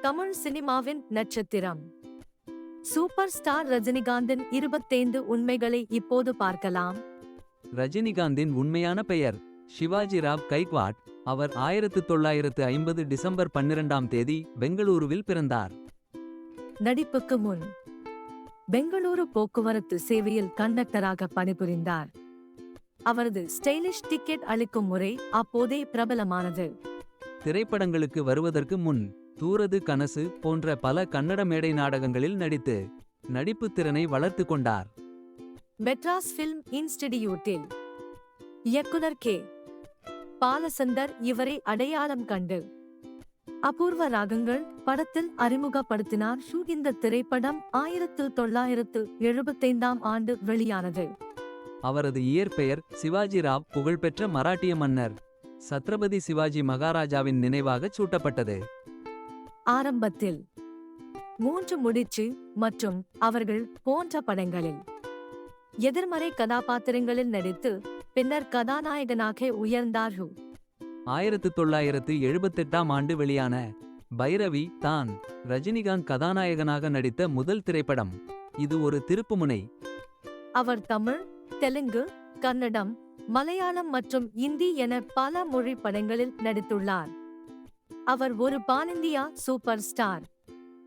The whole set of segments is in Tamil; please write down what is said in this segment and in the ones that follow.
தமிழ் சினிமாவின் நட்சத்திரம். சூப்பர் ஸ்டார் ரஜினிகாந்தின் இருபத்தைந்து உண்மைகளை இப்போது பார்க்கலாம். ரஜினிகாந்தின் உண்மையான பெயர் சிவாஜி ராவ் கைக்வாட். அவர் ஆயிரத்து தொள்ளாயிரத்து ஐம்பது டிசம்பர் பன்னிரண்டாம் தேதி பெங்களூருவில் பிறந்தார். நடிப்புக்கு முன் பெங்களூரு போக்குவரத்து சேவையில் கண்டக்டராக பணிபுரிந்தார். அவரது ஸ்டைலிஷ் டிக்கெட் அளிக்கும் முறை அப்போதே பிரபலமானது. திரைப்படங்களுக்கு வருவதற்கு முன் தூரது கனசு போன்ற பல கன்னட மேடை நாடகங்களில் நடித்து நடிப்புத் திறனை வளர்த்து கொண்டார். மெட்ராஸ் ஃபில்ம் இன்ஸ்டிடியூட்டில் இயக்குனர் கே. பாலசந்தர் இவரை அடையாளம் கண்டு. அபூர்வ ராகங்கள் படத்தில் அறிமுகப்படுத்தினார். இந்த திரைப்படம் ஆயிரத்து தொள்ளாயிரத்து எழுபத்தைந்தாம் ஆண்டு வெளியானது. அவரது இயற்பெயர் சிவாஜி ராவ் புகழ்பெற்ற மராட்டிய மன்னர். சத்ரபதி சிவாஜி மகாராஜாவின் நினைவாகச் சூட்டப்பட்டது. ஆரம்பத்தில். மூன்று முடிச்சு மற்றும் அவர்கள் போன்ற படங்களில். எதிர்மறை கதாபாத்திரங்களில் நடித்து பின்னர் கதாநாயகனாக உயர்ந்தார் ஹூ. ஆயிரத்து தொள்ளாயிரத்து எழுபத்தெட்டாம் ஆண்டு வெளியான பைரவி தான் ரஜினிகாந்த் கதாநாயகனாக நடித்த முதல் திரைப்படம். இது ஒரு திருப்புமுனை. அவர் தமிழ் தெலுங்கு கன்னடம் மலையாளம் மற்றும் இந்தி என பல மொழி படங்களில் நடித்துள்ளார். அவர் ஒரு பானிந்தியா சூப்பர் ஸ்டார்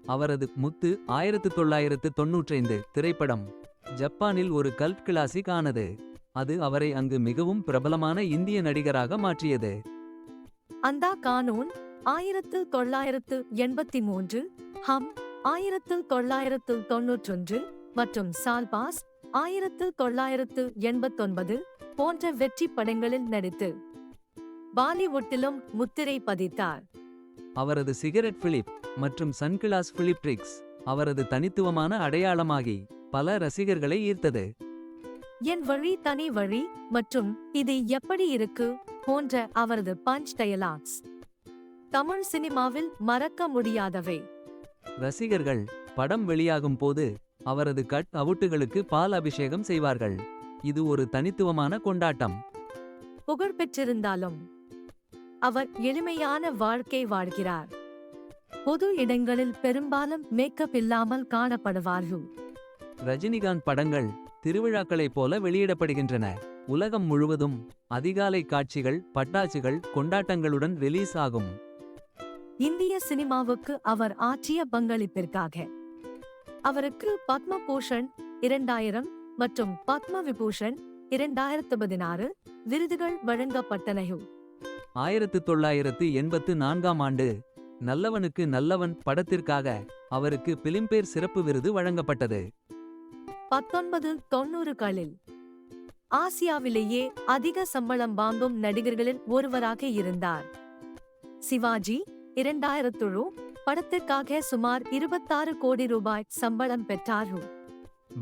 அவரது முத்து ஆயிரத்து தொள்ளாயிரத்து தொன்னூற்றைந்து திரைப்படம் ஜப்பானில் ஒரு கல்ட் கிளாசிக் ஆனது. அது அவரை அங்கு மிகவும் பிரபலமான இந்திய நடிகராக மாற்றியது. அந்தா கானூன் ஆயிரத்து தொள்ளாயிரத்து எண்பத்தி மூன்று ஹம் ஆயிரத்து தொள்ளாயிரத்து தொன்னூற்றொன்று மற்றும் சால்பாஸ் ஆயிரத்து தொள்ளாயிரத்து எண்பத்தொன்பது போன்ற வெற்றி படங்களில் நடித்து பாலிவுட்டிலும் முத்திரை பதித்தார். அவரது சிகரெட் பிலிப் மற்றும் சன்கிளாஸ் பிலிப் ட்ரிக்ஸ் அவரது தனித்துவமான அடையாளமாகி பல ரசிகர்களை ஈர்த்தது. என் வழி தனி வழி மற்றும் இது எப்படி இருக்கு போன்ற அவரது பஞ்ச் டயலாக்ஸ். தமிழ் சினிமாவில் மறக்க முடியாதவை. ரசிகர்கள் படம் வெளியாகும் போது அவரது கட் அவுட்டுகளுக்கு பால் அபிஷேகம் செய்வார்கள். இது ஒரு தனித்துவமான கொண்டாட்டம். புகழ் பெற்றிருந்தாலும் அவர் எளிமையான வாழ்க்கை வாழ்கிறார். பொது இடங்களில் பெரும்பாலும் மேக்கப் இல்லாமல் காணப்படுவார்கள். ரஜினிகாந்த் படங்கள் திருவிழாக்களைப் போல வெளியிடப்படுகின்றன. உலகம் முழுவதும் அதிகாலை காட்சிகள் பட்டாசுகள் கொண்டாட்டங்களுடன் ரிலீஸ் ஆகும். இந்திய சினிமாவுக்கு அவர் ஆற்றிய பங்களிப்பிற்காக. அவருக்கு பத்ம பூஷன் இரண்டாயிரம் மற்றும் பத்ம விபூஷன் இரண்டாயிரத்து பதினாறு விருதுகள் வழங்கப்பட்டன. ஆயிரத்து தொள்ளாயிரத்து எண்பத்து நான்காம் ஆண்டு. நல்லவனுக்கு நல்லவன் படத்திற்காக அவருக்கு பிலிம்பேர் சிறப்பு விருது வழங்கப்பட்டது. பத்தொன்பது தொண்ணூறுகளில் ஆசியாவிலேயே அதிக சம்பளம் வாங்கும் நடிகர்களில் ஒருவராக இருந்தார். சிவாஜி இரண்டாயிரத்துழு படத்திற்காக சுமார் இருபத்தாறு கோடி ரூபாய் சம்பளம் பெற்றார்.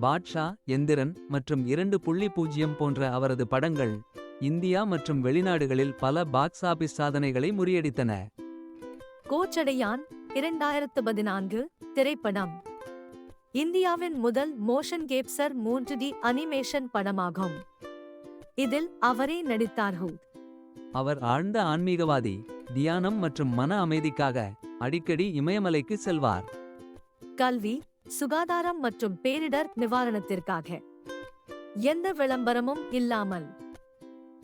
பாட்ஷா எந்திரன் மற்றும் இரண்டு புள்ளி பூஜ்ஜியம் போன்ற அவரது படங்கள் இந்தியா மற்றும் வெளிநாடுகளில் பல பாக்ஸ் ஆபீஸ் சாதனைகளை முறியடித்தன. கோச்சடையான் இரண்டாயிரத்து பதினான்கு திரைப்படம். இந்தியாவின் முதல் மோஷன் கேப்சர் மூன்று டி அனிமேஷன் படமாகும். இதில் அவரே நடித்தார் அவர் ஆழ்ந்த ஆன்மீகவாதி தியானம் மற்றும் மன அமைதிக்காக அடிக்கடி இமயமலைக்கு செல்வார். கல்வி சுகாதாரம் மற்றும் பேரிடர் நிவாரணத்திற்காக. எந்த விளம்பரமும் இல்லாமல்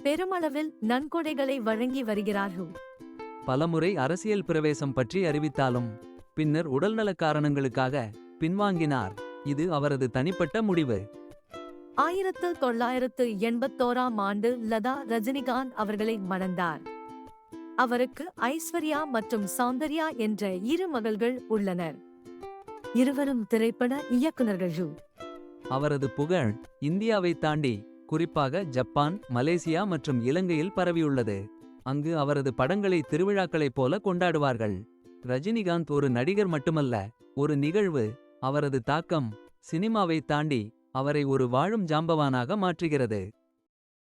பெருமளவில் நன்கொடைகளை வழங்கி வருகிறார்கள். பலமுறை அரசியல் பிரவேசம் பற்றி அறிவித்தாலும் பின்னர் உடல்நலக் காரணங்களுக்காக பின்வாங்கினார். இது அவரது தனிப்பட்ட முடிவு. ஆயிரத்து தொள்ளாயிரத்து எண்பத்தோராம் ஆண்டு லதா ரஜினிகாந்த் அவர்களை மணந்தார். அவருக்கு ஐஸ்வர்யா மற்றும் சௌந்தர்யா என்ற இரு மகள்கள் உள்ளனர். இருவரும் திரைப்பட இயக்குனர்கள் அவரது புகழ் இந்தியாவை தாண்டி குறிப்பாக ஜப்பான் மலேசியா மற்றும் இலங்கையில் பரவியுள்ளது. அங்கு அவரது படங்களை திருவிழாக்களைப் போல கொண்டாடுவார்கள். ரஜினிகாந்த் ஒரு நடிகர் மட்டுமல்ல ஒரு நிகழ்வு அவரது தாக்கம் சினிமாவை தாண்டி அவரை ஒரு வாழும் ஜாம்பவானாக மாற்றுகிறது.